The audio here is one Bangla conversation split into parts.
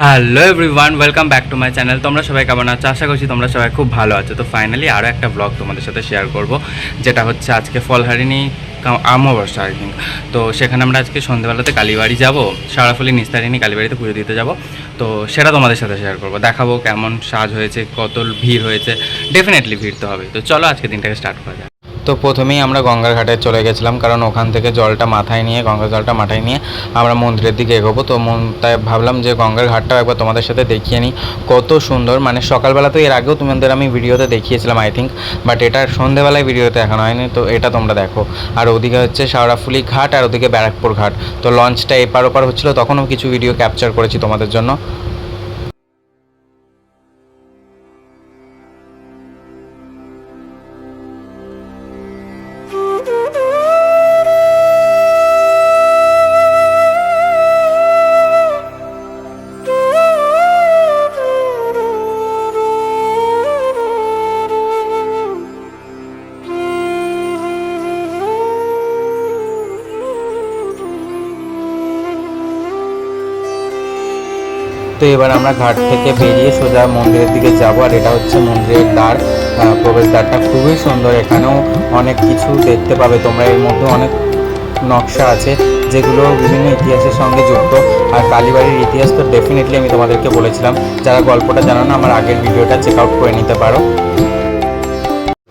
Hello everyone welcome back to my channel তোমরা সবাই কেমন আছো? আশা করছি তোমরা সবাই খুব ভালো আছো। তো ফাইনালি আরও একটা ব্লগ তোমাদের সাথে শেয়ার করব, যেটা হচ্ছে আজকে ফলহারিণী অমাবস্যা আই থিঙ্ক তো সেখানে আমরা আজকে সন্ধ্যেবেলাতে কালীবাড়ি যাব, সারাফলি নিস্তারিণী কালীবাড়িতে পুজো দিতে যাব। তো সেটা তোমাদের সাথে শেয়ার করব। দেখাবো কেমন সাজ হয়েছে, কত ভিড় হয়েছে। ডেফিনেটলি ভিড় তো হবে তো চলো আজকে দিনটাকে স্টার্ট করা যাক। তো প্রথমেই আমরা গঙ্গার ঘাটে চলে গেছিলাম, কারণ ওখান থেকে জলটা মাথায় নিয়ে, গঙ্গার জলটা মাথায় নিয়ে আমরা মন্দিরের দিকে এগোবো। তো মন, তাই ভাবলাম যে গঙ্গার ঘাটটাও একবার তোমাদের সাথে দেখিয়ে নিই। কত সুন্দর মানে সকালবেলা তো এর আগেও তোমাদের আমি ভিডিওতে দেখিয়েছিলাম আই থিঙ্ক বাট এটা সন্ধেবেলায় ভিডিওতে দেখানো হয়নি, তো এটা তোমরা দেখো। আর ওদিকে হচ্ছে শাওড়াফুলি ঘাট, আর ওদিকে ব্যারাকপুর ঘাট। তো লঞ্চটা এপার ওপার হচ্ছিল, তখনও কিছু ভিডিও ক্যাপচার করেছি তোমাদের জন্য। তো এবার আমরা ঘাট থেকে বেরিয়ে সোজা মন্দিরের দিকে যাব, আর এটা হচ্ছে মন্দিরের দ্বার। প্রবেশদ্বারটা খুবই সুন্দর, এখানেও অনেক কিছু দেখতে পাবে তোমরা। এর মধ্যে অনেক নকশা আছে যেগুলো বিভিন্ন ইতিহাসের সঙ্গে যুক্ত, আর কালীবাড়ির ইতিহাস তো ডেফিনেটলি আমি তোমাদেরকে বলেছিলাম। যারা গল্পটা জানো না, আমার আগের ভিডিওটা চেক আউট করে নিতে পারো।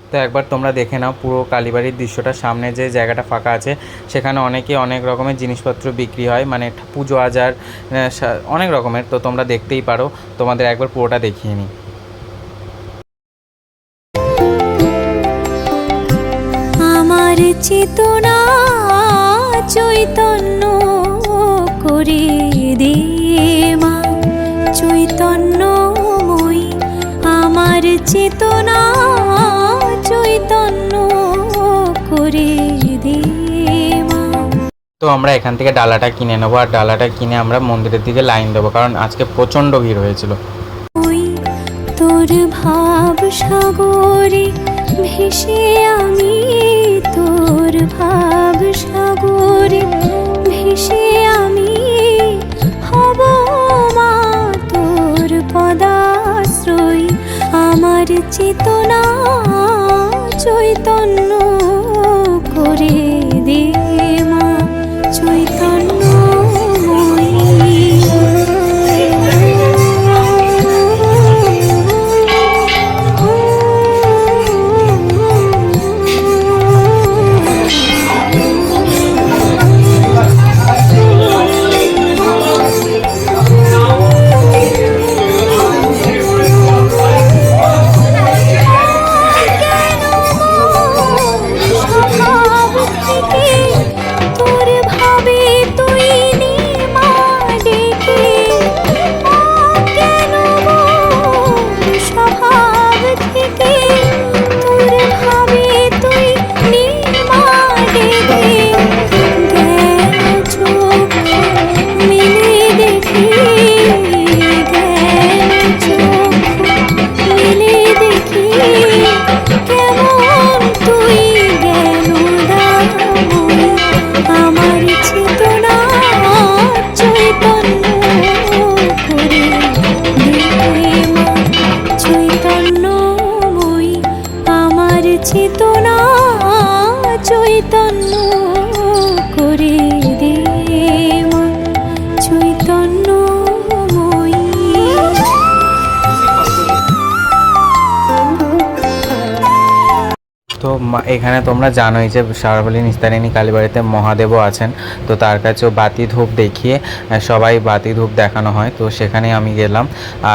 তো একবার তোমরা দেখে নাও, পুরো কালীবাড়ির দৃশ্যটা। সামনে যে জায়গাটা ফাঁকা আছে, সেখানে অনেকে অনেক রকমের জিনিসপত্র বিক্রি হয় মানে পুজো আজার অনেক রকমের। তো তোমরা দেখতেই পারো, তোমাদের একবার পুরোটা দেখিয়ে নিই। আমার চেতনা চৈতন্য করে দে মা। আমার চেতনা তো আমরা এখান থেকে ডালাটা কিনে নেব আর ডালাটা কিনে আমরা মন্দিরের দিকে লাইন দেবো, কারণ আজকে প্রচণ্ড ভিড় হয়েছিল। তোর ভাব সাগরে ভেসে আমি, তোর ভাব সাগরে ভেসে চেতনা চৈতন্য তো এখানে তোমরা জানোই যে সারাবলী নিস্তারিণী কালীবাড়িতে মহাদেবও আছেন। তো তার কাছেও বাতি ধূপ দেখিয়ে সবাই বাতি ধূপ দেখানো হয়। তো সেখানে আমি গেলাম।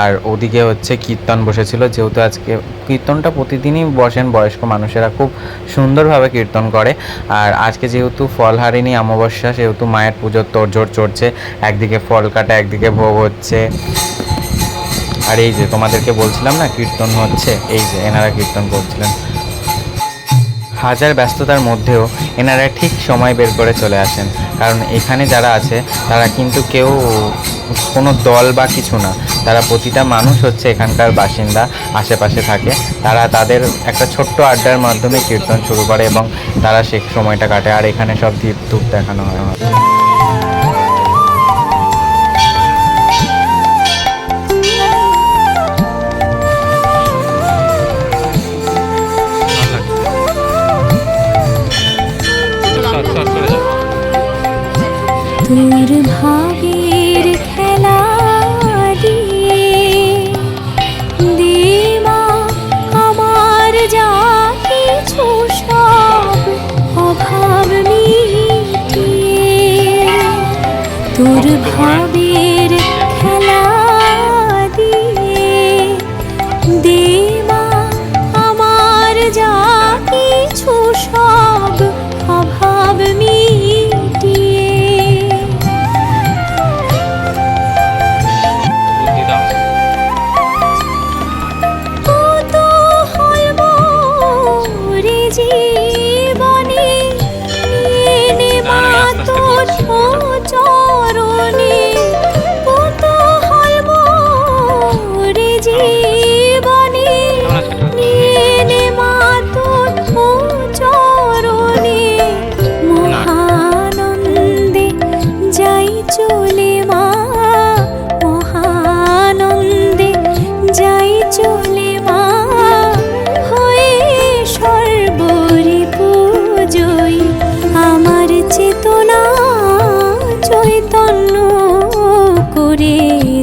আর ওদিকে হচ্ছে কীর্তন বসেছিল। যেহেতু আজকে কীর্তনটা প্রতিদিনই বসেন, বয়স্ক মানুষেরা খুব সুন্দরভাবে কীর্তন করে। আর আজকে যেহেতু ফলহারিণী অমাবস্যা, সেহেতু মায়ের পুজোর তোড়জোড় চড়ছে। একদিকে ফল কাটা, একদিকে ভোগ হচ্ছে। আর এই যে তোমাদেরকে বলছিলাম না, কীর্তন হচ্ছে? এই যে এনারা কীর্তন করছিলেন। হাজার ব্যস্ততার মধ্যেও এনারা ঠিক সময় বের করে চলে আসেন। কারণ এখানে যারা আছে, তারা কিন্তু কেউ কোনো দল বা কিছু না। তারা প্রতিটা মানুষ হচ্ছে এখানকার বাসিন্দা, আশেপাশে থাকে। তারা তাদের একটা ছোট্ট আড্ডার মাধ্যমে কীর্তন শুরু করে এবং তারা সে সময়টা কাটে। আর এখানে সব দ্বীপ ধূপ দেখানো হয় দূর ভাবের খেলা দিয়ে দিমা আমার যা কিছু সব অভাব মিটিয়ে। তোর ভাবে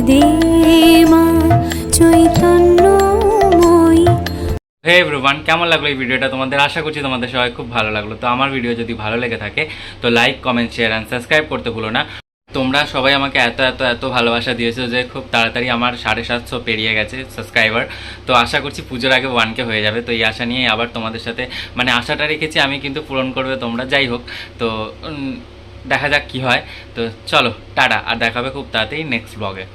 দে মা চৈতন্যময়ী হে এভরিওয়ান কেমন লাগল এই ভিডিওটা? তোমাদের আশা করছি তোমাদের সবাই খুব ভালো লাগল। তো আমার ভিডিও যদি ভালো লেগে থাকে, তো like comment share and subscribe করতে ভুলো না। তোমরা সবাই আমাকে এত এত এত ভালোবাসা দিয়েছ যে খুব তাড়াতাড়ি আমার সাড়ে সাতশো পেরিয়ে গেছে সাবস্ক্রাইবার তো আশা করছি পুজোর আগে ওয়ানকে হয়ে যাবে। তো এই আশা নিয়ে আবার তোমাদের সাথে মানে আশাটা রেখেছি আমি কিন্তু পূরণ করবে তোমরা, যাই হোক। তো দেখা যাক কি হয়। তো চলো টাটা আর দেখাবে খুব তাড়াতাড়ি নেক্সট ব্লগে